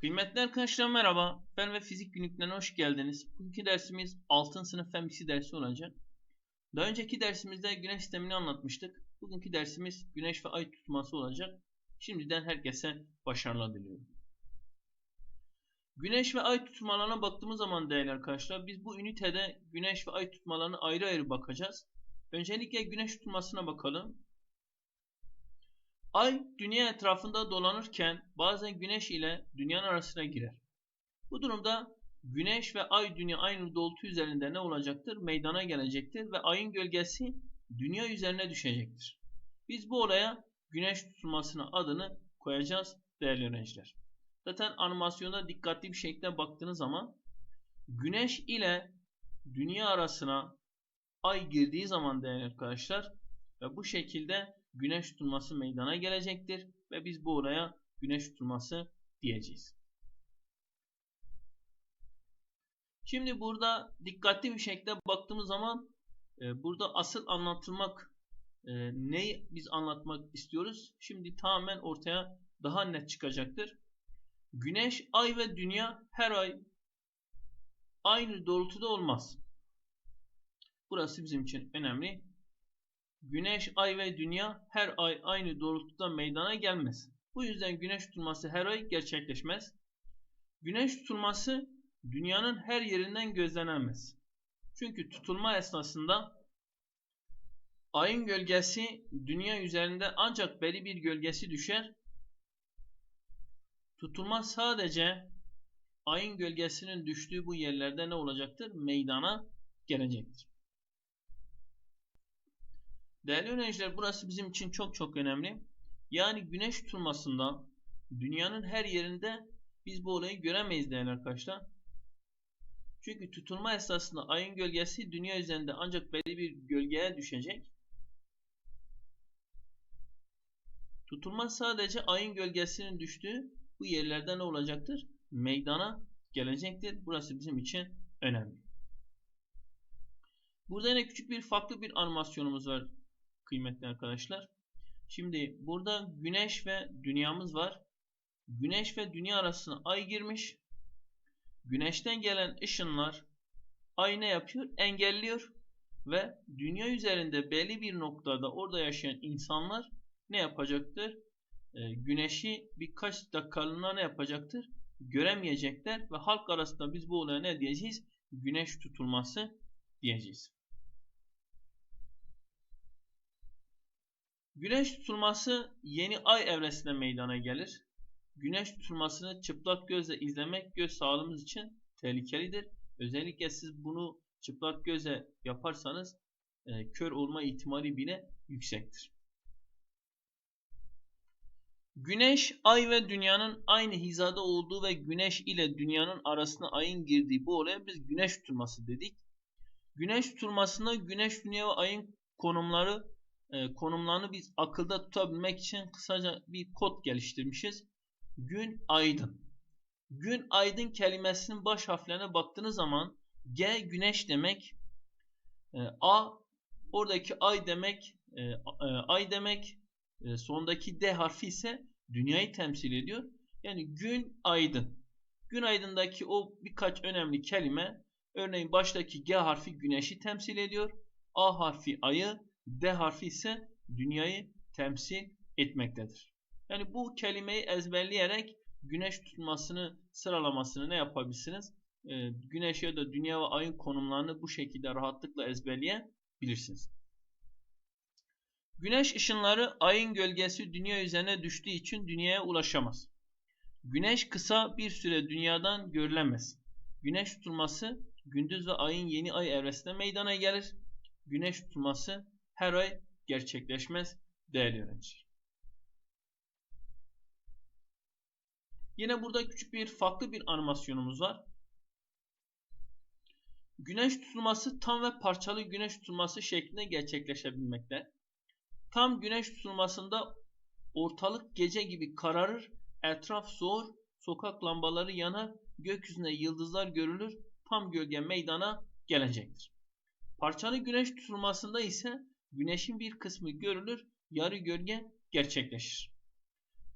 Kıymetli arkadaşlar merhaba. Fen ve fizik günlüklerine hoş geldiniz. Bugünkü dersimiz 6. sınıf fen bilgisi dersi olacak. Daha önceki dersimizde güneş sistemini anlatmıştık. Bugünkü dersimiz güneş ve ay tutması olacak. Şimdiden herkese başarılar diliyorum. Güneş ve ay tutmalarına baktığımız zaman değerli arkadaşlar biz bu ünitede güneş ve ay tutmalarına ayrı ayrı bakacağız. Öncelikle güneş tutmasına bakalım. Ay dünya etrafında dolanırken bazen güneş ile dünyanın arasına girer. Bu durumda güneş ve ay dünya aynı doğrultu üzerinde ne olacaktır? Meydana gelecektir ve ayın gölgesi dünya üzerine düşecektir. Biz bu olaya güneş tutulmasına adını koyacağız değerli öğrenciler. Zaten animasyonda dikkatli bir şekilde baktığınız zaman güneş ile dünya arasına ay girdiği zaman değerli arkadaşlar ve bu şekilde güneş tutulması meydana gelecektir ve biz bu olaya güneş tutulması diyeceğiz. Şimdi burada dikkatli bir şekilde baktığımız zaman e, burada asıl anlatılmak e, neyi biz anlatmak istiyoruz? Şimdi tamamen ortaya daha net çıkacaktır. Güneş, ay ve dünya her ay aynı doğrultuda olmaz. Burası bizim için önemli. Güneş, ay ve dünya her ay aynı doğrultuda meydana gelmez. Bu yüzden güneş tutulması her ay gerçekleşmez. Güneş tutulması dünyanın her yerinden gözlenemez. Çünkü tutulma esnasında ayın gölgesi dünya üzerinde ancak belli bir gölgesi düşer. Tutulma sadece ayın gölgesinin düştüğü bu yerlerde ne olacaktır? Meydana gelecektir. Değerli öğrenciler burası bizim için çok çok önemli. Yani güneş tutulmasında dünyanın her yerinde biz bu olayı göremeyiz değerli arkadaşlar. Çünkü tutulma esnasında ayın gölgesi dünya üzerinde ancak belli bir gölgeye düşecek. Tutulma sadece ayın gölgesinin düştüğü bu yerlerde ne olacaktır? Meydana gelecektir. Burası bizim için önemli. Burada yine küçük bir farklı bir animasyonumuz var kıymetli arkadaşlar. Şimdi burada güneş ve dünyamız var. Güneş ve dünya arasına ay girmiş. Güneşten gelen ışınlar ay ne yapıyor? Engelliyor. Ve dünya üzerinde belli bir noktada orada yaşayan insanlar ne yapacaktır? Ee, güneşi birkaç dakikalığına ne yapacaktır? Göremeyecekler ve halk arasında biz bu olaya ne diyeceğiz? Güneş tutulması diyeceğiz. Güneş tutulması yeni ay evresinde meydana gelir. Güneş tutulmasını çıplak gözle izlemek göz sağlığımız için tehlikelidir. Özellikle siz bunu çıplak göze yaparsanız e, kör olma ihtimali bile yüksektir. Güneş, ay ve dünyanın aynı hizada olduğu ve güneş ile dünyanın arasına ayın girdiği bu olaya biz güneş tutulması dedik. Güneş tutulmasında güneş, dünya ve ayın konumları e, konumlarını biz akılda tutabilmek için kısaca bir kod geliştirmişiz. Gün aydın. Gün aydın kelimesinin baş harflerine baktığınız zaman G güneş demek, e, A oradaki ay demek, e, ay demek, sondaki D harfi ise dünyayı temsil ediyor. Yani gün aydın. Gün aydındaki o birkaç önemli kelime örneğin baştaki G harfi güneşi temsil ediyor. A harfi ayı, D harfi ise dünyayı temsil etmektedir. Yani bu kelimeyi ezberleyerek güneş tutulmasını sıralamasını ne yapabilirsiniz? Ee, güneş ya da dünya ve ayın konumlarını bu şekilde rahatlıkla ezberleyebilirsiniz. Güneş ışınları ayın gölgesi dünya üzerine düştüğü için dünyaya ulaşamaz. Güneş kısa bir süre dünyadan görülemez. Güneş tutulması gündüz ve ayın yeni ay evresinde meydana gelir. Güneş tutulması her ay gerçekleşmez değerli öğrenciler. Yine burada küçük bir farklı bir animasyonumuz var. Güneş tutulması tam ve parçalı güneş tutulması şeklinde gerçekleşebilmekte. Tam güneş tutulmasında ortalık gece gibi kararır, etraf soğur, sokak lambaları yanar, gökyüzünde yıldızlar görülür, tam gölge meydana gelecektir. Parçalı güneş tutulmasında ise güneşin bir kısmı görülür, yarı gölge gerçekleşir.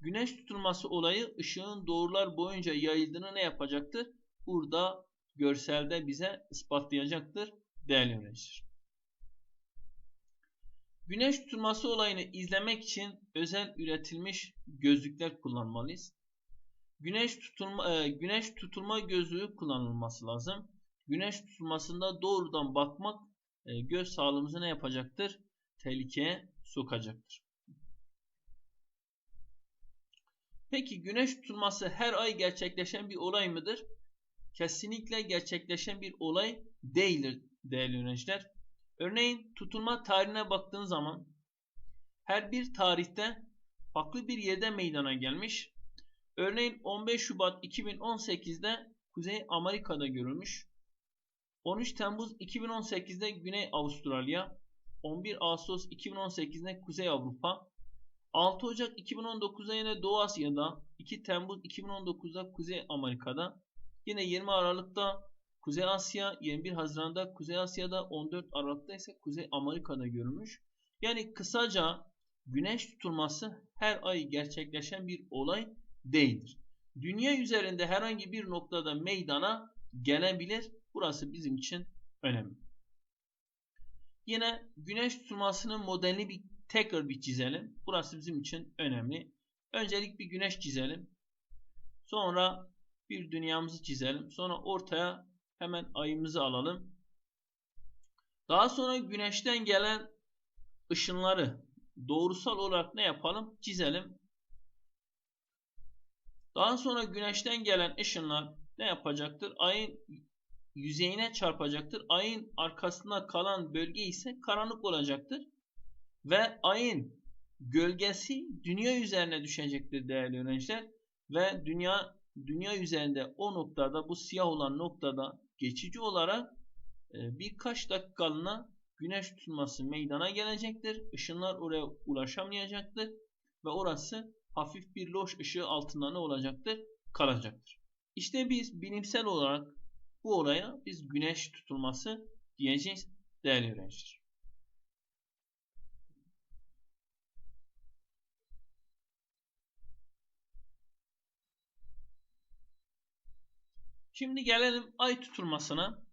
Güneş tutulması olayı ışığın doğrular boyunca yayıldığını ne yapacaktır? Burada görselde bize ispatlayacaktır değerli öğrenciler. Güneş tutulması olayını izlemek için özel üretilmiş gözlükler kullanmalıyız. Güneş tutulma e, güneş tutulma gözlüğü kullanılması lazım. Güneş tutulmasında doğrudan bakmak e, göz sağlığımızı ne yapacaktır? Tehlikeye sokacaktır. Peki güneş tutulması her ay gerçekleşen bir olay mıdır? Kesinlikle gerçekleşen bir olay değildir değerli öğrenciler. Örneğin tutulma tarihine baktığın zaman her bir tarihte farklı bir yerde meydana gelmiş. Örneğin 15 Şubat 2018'de Kuzey Amerika'da görülmüş. 13 Temmuz 2018'de Güney Avustralya, 11 Ağustos 2018'de Kuzey Avrupa, 6 Ocak 2019'da yine Doğu Asya'da, 2 Temmuz 2019'da Kuzey Amerika'da, yine 20 Aralık'ta Kuzey Asya, 21 Haziran'da Kuzey Asya'da, 14 Aralık'ta ise Kuzey Amerika'da görülmüş. Yani kısaca güneş tutulması her ay gerçekleşen bir olay değildir. Dünya üzerinde herhangi bir noktada meydana gelebilir. Burası bizim için önemli. Yine güneş tutulmasının modelini bir tekrar bir çizelim. Burası bizim için önemli. Öncelik bir güneş çizelim. Sonra bir dünyamızı çizelim. Sonra ortaya hemen ayımızı alalım. Daha sonra güneşten gelen ışınları doğrusal olarak ne yapalım? Çizelim. Daha sonra güneşten gelen ışınlar ne yapacaktır? Ayın yüzeyine çarpacaktır. Ayın arkasında kalan bölge ise karanlık olacaktır. Ve ayın gölgesi dünya üzerine düşecektir değerli öğrenciler. Ve dünya dünya üzerinde o noktada bu siyah olan noktada geçici olarak e, birkaç dakikalığına güneş tutulması meydana gelecektir. Işınlar oraya ulaşamayacaktır. Ve orası hafif bir loş ışığı altında ne olacaktır? Kalacaktır. İşte biz bilimsel olarak bu olaya biz güneş tutulması diyeceğiz değerli öğrenciler. Şimdi gelelim ay tutulmasına.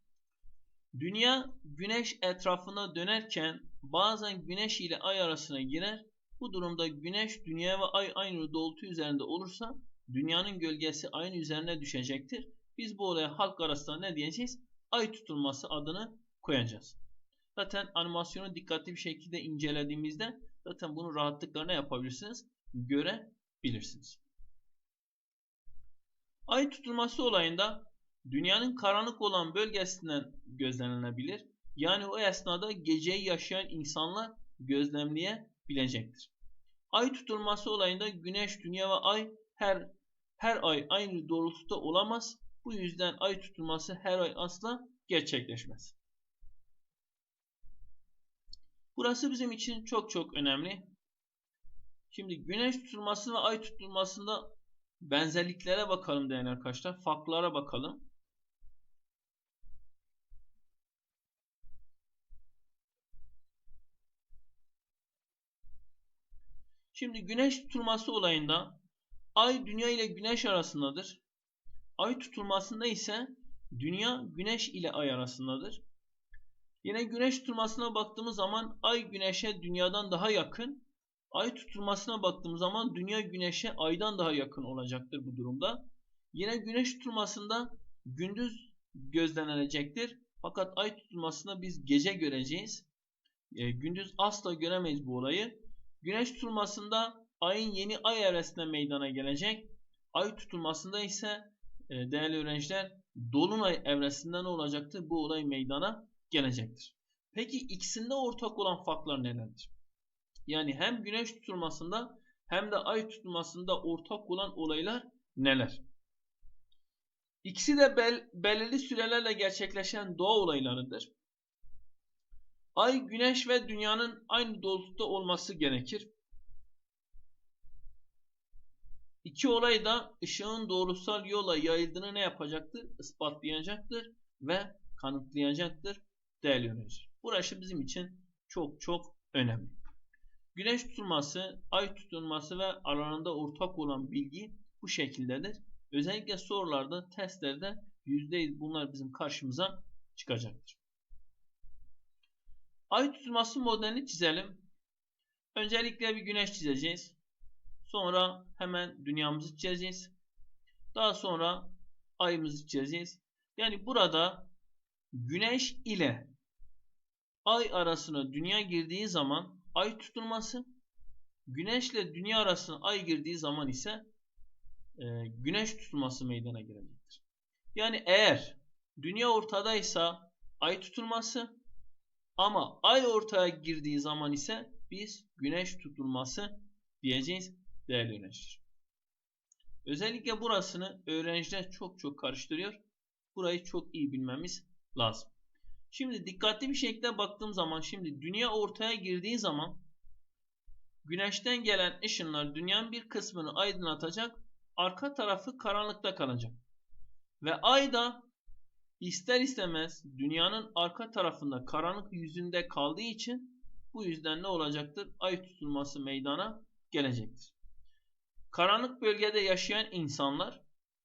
Dünya güneş etrafında dönerken bazen güneş ile ay arasına girer. Bu durumda güneş, dünya ve ay aynı doğrultu üzerinde olursa dünyanın gölgesi ayın üzerine düşecektir. Biz bu olaya halk arasında ne diyeceğiz? Ay tutulması adını koyacağız. Zaten animasyonu dikkatli bir şekilde incelediğimizde zaten bunu rahatlıkla ne yapabilirsiniz? Görebilirsiniz. Ay tutulması olayında dünyanın karanlık olan bölgesinden gözlenilebilir. Yani o esnada geceyi yaşayan insanlar gözlemleyebilecektir. Ay tutulması olayında güneş, dünya ve ay her her ay aynı doğrultuda olamaz. Bu yüzden ay tutulması her ay asla gerçekleşmez. Burası bizim için çok çok önemli. Şimdi güneş tutulması ve ay tutulmasında benzerliklere bakalım değerli arkadaşlar. Farklara bakalım. Şimdi güneş tutulması olayında ay dünya ile güneş arasındadır. Ay tutulmasında ise dünya güneş ile ay arasındadır. Yine güneş tutulmasına baktığımız zaman ay güneşe dünyadan daha yakın. Ay tutulmasına baktığımız zaman dünya güneşe aydan daha yakın olacaktır bu durumda. Yine güneş tutulmasında gündüz gözlenilecektir. Fakat ay tutulmasında biz gece göreceğiz. E, gündüz asla göremeyiz bu olayı. Güneş tutulmasında ayın yeni ay evresinde meydana gelecek. Ay tutulmasında ise değerli öğrenciler dolunay evresinde ne olacaktır? Bu olay meydana gelecektir. Peki ikisinde ortak olan farklar nelerdir? Yani hem güneş tutulmasında hem de ay tutulmasında ortak olan olaylar neler? İkisi de bel belirli sürelerle gerçekleşen doğa olaylarıdır. Ay, güneş ve dünyanın aynı doğrultuda olması gerekir. İki olay da ışığın doğrusal yola yayıldığını ne yapacaktır? Ispatlayacaktır ve kanıtlayacaktır değerli öğrenciler. Burası bizim için çok çok önemli. Güneş tutulması, ay tutulması ve aralarında ortak olan bilgi bu şekildedir. Özellikle sorularda, testlerde %100 bunlar bizim karşımıza çıkacaktır. Ay tutulması modelini çizelim. Öncelikle bir güneş çizeceğiz. Sonra hemen dünyamızı çizeceğiz. Daha sonra ayımızı çizeceğiz. Yani burada güneş ile ay arasına dünya girdiği zaman ay tutulması, güneşle dünya arasına ay girdiği zaman ise e, güneş tutulması meydana gelecektir. Yani eğer dünya ortadaysa ay tutulması ama ay ortaya girdiği zaman ise biz güneş tutulması diyeceğiz değerli öğrenciler. Özellikle burasını öğrenciler çok çok karıştırıyor. Burayı çok iyi bilmemiz lazım. Şimdi dikkatli bir şekilde baktığım zaman şimdi dünya ortaya girdiği zaman güneşten gelen ışınlar dünyanın bir kısmını aydınlatacak. Arka tarafı karanlıkta kalacak. Ve ay da ister istemez dünyanın arka tarafında karanlık yüzünde kaldığı için bu yüzden ne olacaktır? Ay tutulması meydana gelecektir. Karanlık bölgede yaşayan insanlar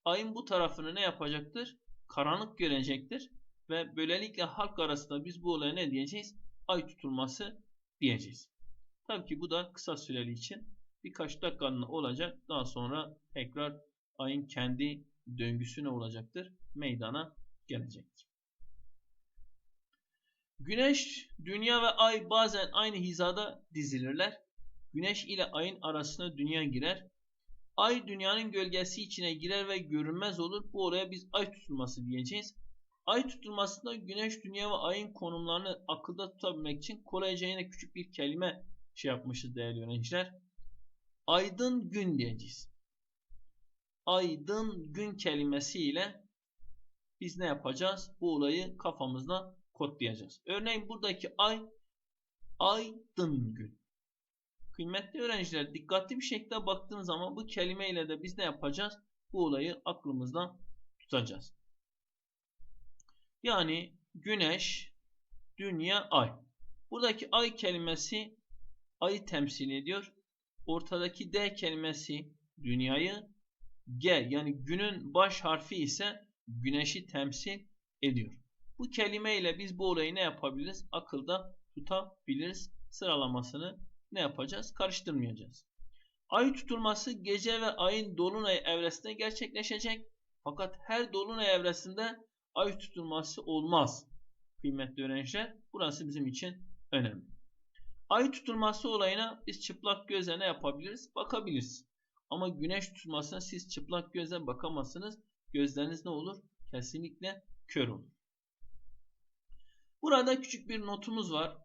ayın bu tarafını ne yapacaktır? Karanlık görecektir. Ve böylelikle halk arasında biz bu olaya ne diyeceğiz? Ay tutulması diyeceğiz. Tabii ki bu da kısa süreli için birkaç dakikalığına olacak. Daha sonra tekrar ayın kendi döngüsü ne olacaktır? Meydana gelecektir. Güneş, dünya ve ay bazen aynı hizada dizilirler. Güneş ile ayın arasına dünya girer. Ay dünyanın gölgesi içine girer ve görünmez olur. Bu olaya biz ay tutulması diyeceğiz. Ay tutulmasında güneş, dünya ve ayın konumlarını akılda tutabilmek için kolayca yine küçük bir kelime şey yapmışız değerli öğrenciler. Aydın gün diyeceğiz. Aydın gün kelimesiyle biz ne yapacağız? Bu olayı kafamızda kodlayacağız. Örneğin buradaki ay aydın gün. Kıymetli öğrenciler dikkatli bir şekilde baktığın zaman bu kelimeyle de biz ne yapacağız? Bu olayı aklımızda tutacağız. Yani güneş, dünya, ay. Buradaki ay kelimesi ayı temsil ediyor. Ortadaki D kelimesi dünyayı, G yani günün baş harfi ise güneşi temsil ediyor. Bu kelimeyle biz bu olayı ne yapabiliriz? Akılda tutabiliriz. Sıralamasını ne yapacağız? Karıştırmayacağız. Ay tutulması gece ve ayın dolunay evresinde gerçekleşecek. Fakat her dolunay evresinde ay tutulması olmaz. Kıymetli öğrenciler burası bizim için önemli. Ay tutulması olayına biz çıplak gözle ne yapabiliriz? Bakabiliriz. Ama güneş tutulmasına siz çıplak gözle bakamazsınız. Gözleriniz ne olur? Kesinlikle kör olur. Burada küçük bir notumuz var.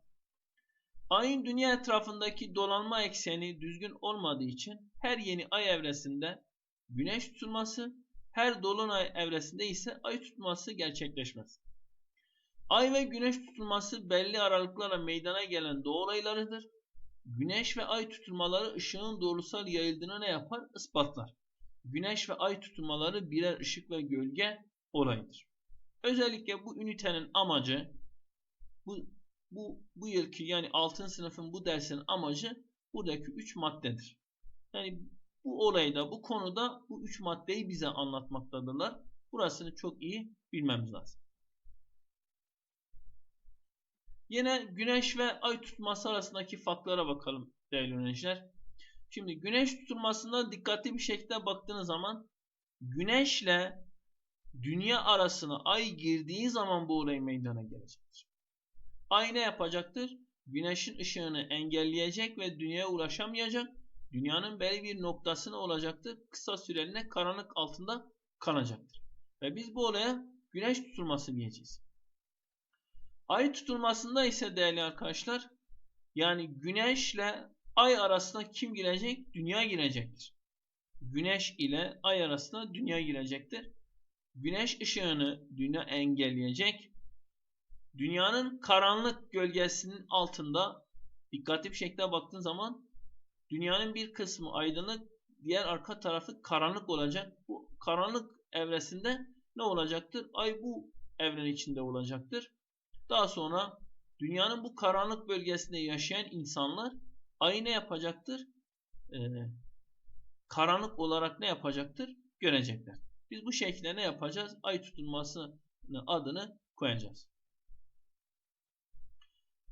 Ayın dünya etrafındaki dolanma ekseni düzgün olmadığı için her yeni ay evresinde güneş tutulması her dolunay evresinde ise ay tutulması gerçekleşmez. Ay ve güneş tutulması belli aralıklarla meydana gelen doğu olaylarıdır. Güneş ve ay tutulmaları ışığın doğrusal yayıldığını ne yapar? Ispatlar. Güneş ve ay tutulmaları birer ışık ve gölge olayıdır. Özellikle bu ünitenin amacı bu bu bu yılki yani altın sınıfın bu dersin amacı buradaki 3 maddedir. Yani bu olayda, bu konuda bu üç maddeyi bize anlatmaktadırlar. Burasını çok iyi bilmemiz lazım. Yine güneş ve ay tutulması arasındaki farklara bakalım değerli öğrenciler. Şimdi güneş tutulmasında dikkatli bir şekilde baktığınız zaman güneşle dünya arasına ay girdiği zaman bu olay meydana gelecektir. Ay ne yapacaktır? Güneşin ışığını engelleyecek ve dünyaya ulaşamayacak dünyanın belli bir noktasına olacaktır. Kısa süreliğine karanlık altında kalacaktır. Ve biz bu olaya güneş tutulması diyeceğiz. Ay tutulmasında ise değerli arkadaşlar yani güneşle ay arasında kim girecek? Dünya girecektir. Güneş ile ay arasında dünya girecektir. Güneş ışığını dünya engelleyecek. Dünyanın karanlık gölgesinin altında dikkatli bir şekilde baktığın zaman Dünyanın bir kısmı aydınlık, diğer arka tarafı karanlık olacak. Bu karanlık evresinde ne olacaktır? Ay bu evren içinde olacaktır. Daha sonra dünyanın bu karanlık bölgesinde yaşayan insanlar ayı ne yapacaktır? Ee, karanlık olarak ne yapacaktır? Görecekler. Biz bu şekilde ne yapacağız? Ay tutulmasını adını koyacağız.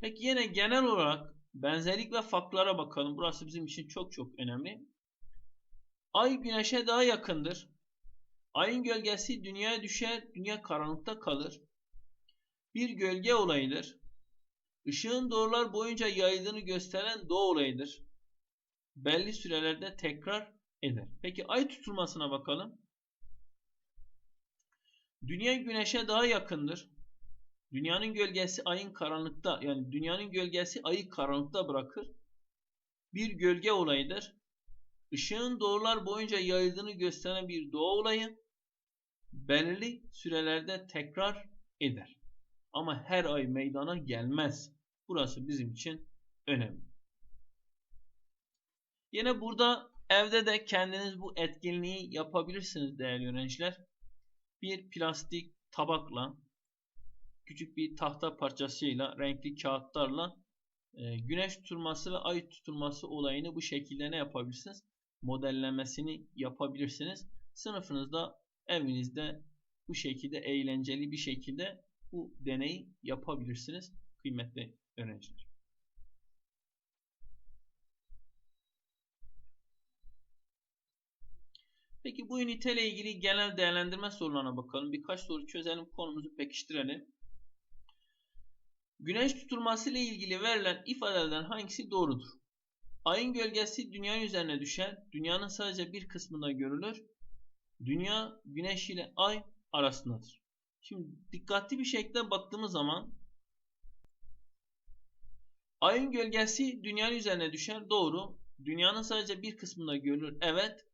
Peki yine genel olarak benzerlik ve farklara bakalım. Burası bizim için çok çok önemli. Ay güneşe daha yakındır. Ayın gölgesi dünyaya düşer, dünya karanlıkta kalır. Bir gölge olayıdır. Işığın doğrular boyunca yayıldığını gösteren doğu olayıdır. Belli sürelerde tekrar eder. Peki ay tutulmasına bakalım. Dünya güneşe daha yakındır. Dünyanın gölgesi ayın karanlıkta yani dünyanın gölgesi ayı karanlıkta bırakır. Bir gölge olayıdır. Işığın doğrular boyunca yayıldığını gösteren bir doğa olayı belirli sürelerde tekrar eder. Ama her ay meydana gelmez. Burası bizim için önemli. Yine burada evde de kendiniz bu etkinliği yapabilirsiniz değerli öğrenciler. Bir plastik tabakla, küçük bir tahta parçasıyla, renkli kağıtlarla e, güneş tutulması ve ay tutulması olayını bu şekilde ne yapabilirsiniz? Modellemesini yapabilirsiniz. Sınıfınızda, evinizde bu şekilde eğlenceli bir şekilde bu deneyi yapabilirsiniz kıymetli öğrenciler. Peki bu üniteyle ilgili genel değerlendirme sorularına bakalım. Birkaç soru çözelim, konumuzu pekiştirelim. Güneş tutulması ile ilgili verilen ifadelerden hangisi doğrudur? Ayın gölgesi dünya üzerine düşer. Dünyanın sadece bir kısmında görülür. Dünya güneş ile ay arasındadır. Şimdi dikkatli bir şekilde baktığımız zaman ayın gölgesi dünyanın üzerine düşer. Doğru. Dünyanın sadece bir kısmında görülür. Evet.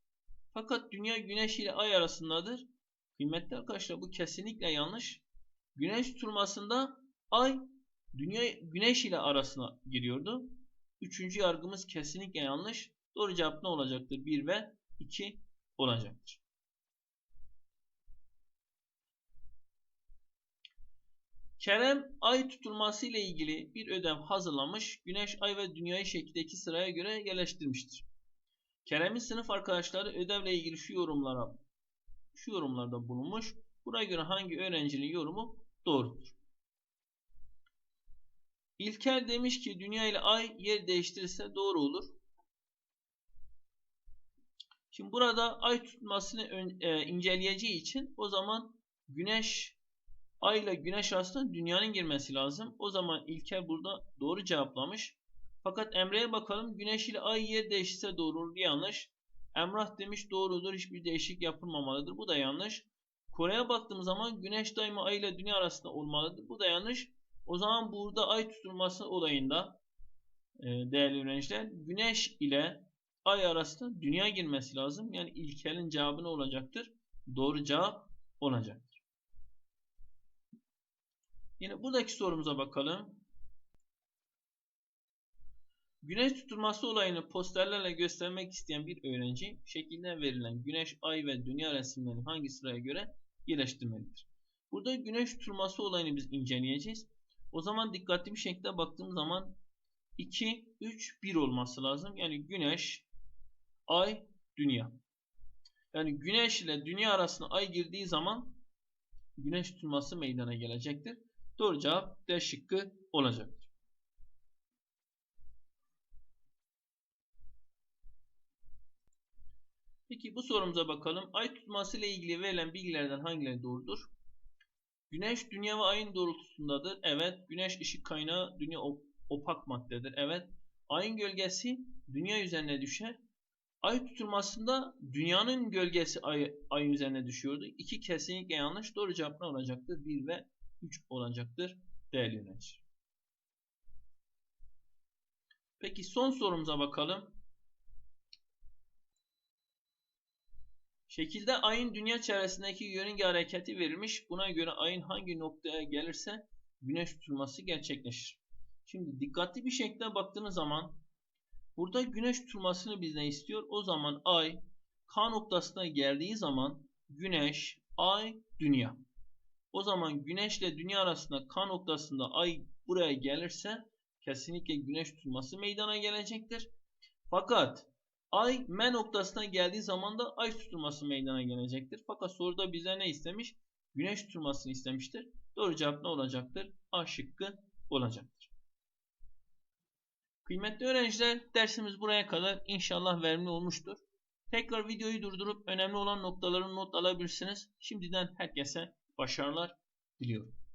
Fakat dünya güneş ile ay arasındadır. Kıymetli arkadaşlar bu kesinlikle yanlış. Güneş tutulmasında ay dünya güneş ile arasına giriyordu. Üçüncü yargımız kesinlikle yanlış. Doğru cevap ne olacaktır? 1 ve 2 olacaktır. Kerem ay tutulması ile ilgili bir ödev hazırlamış. Güneş, ay ve dünyayı şekildeki sıraya göre yerleştirmiştir. Kerem'in sınıf arkadaşları ödevle ilgili şu yorumlara şu yorumlarda bulunmuş. Buna göre hangi öğrencinin yorumu doğrudur? İlker demiş ki dünya ile ay yer değiştirirse doğru olur. Şimdi burada ay tutmasını e, inceleyeceği için o zaman güneş ay ile güneş arasında dünyanın girmesi lazım. O zaman İlker burada doğru cevaplamış. Fakat Emre'ye bakalım. Güneş ile ay yer değişirse doğru olur. Yanlış. Emrah demiş doğrudur. Hiçbir değişik yapılmamalıdır. Bu da yanlış. Kore'ye baktığımız zaman güneş daima ay ile dünya arasında olmalıdır. Bu da yanlış. O zaman burada ay tutulması olayında e, değerli öğrenciler güneş ile ay arasında dünya girmesi lazım. Yani ilkelin cevabı ne olacaktır? Doğru cevap olacaktır. Yine buradaki sorumuza bakalım. Güneş tutulması olayını posterlerle göstermek isteyen bir öğrenci şekilde verilen güneş, ay ve dünya resimlerini hangi sıraya göre yerleştirmelidir? Burada güneş tutulması olayını biz inceleyeceğiz. O zaman dikkatli bir şekilde baktığım zaman 2, 3, 1 olması lazım. Yani güneş, ay, dünya. Yani güneş ile dünya arasında ay girdiği zaman güneş tutulması meydana gelecektir. Doğru cevap D şıkkı olacaktır. Peki bu sorumuza bakalım. Ay tutması ile ilgili verilen bilgilerden hangileri doğrudur? Güneş dünya ve ayın doğrultusundadır. Evet. Güneş ışık kaynağı dünya opak maddedir. Evet. Ayın gölgesi dünya üzerine düşer. Ay tutulmasında dünyanın gölgesi ay, ayın üzerine düşüyordu. İki kesinlikle yanlış. Doğru cevap ne olacaktır? 1 ve 3 olacaktır değerli yönetici. Peki son sorumuza bakalım. Şekilde ayın dünya çevresindeki yörünge hareketi verilmiş. Buna göre ayın hangi noktaya gelirse güneş tutulması gerçekleşir. Şimdi dikkatli bir şekilde baktığınız zaman burada güneş tutulmasını bizden istiyor. O zaman ay K noktasına geldiği zaman güneş, ay, dünya. O zaman güneşle dünya arasında K noktasında ay buraya gelirse kesinlikle güneş tutulması meydana gelecektir. Fakat ay M noktasına geldiği zaman da ay tutulması meydana gelecektir. Fakat soruda bize ne istemiş? Güneş tutulmasını istemiştir. Doğru cevap ne olacaktır? A şıkkı olacaktır. Kıymetli öğrenciler dersimiz buraya kadar inşallah verimli olmuştur. Tekrar videoyu durdurup önemli olan noktaların not alabilirsiniz. Şimdiden herkese başarılar diliyorum.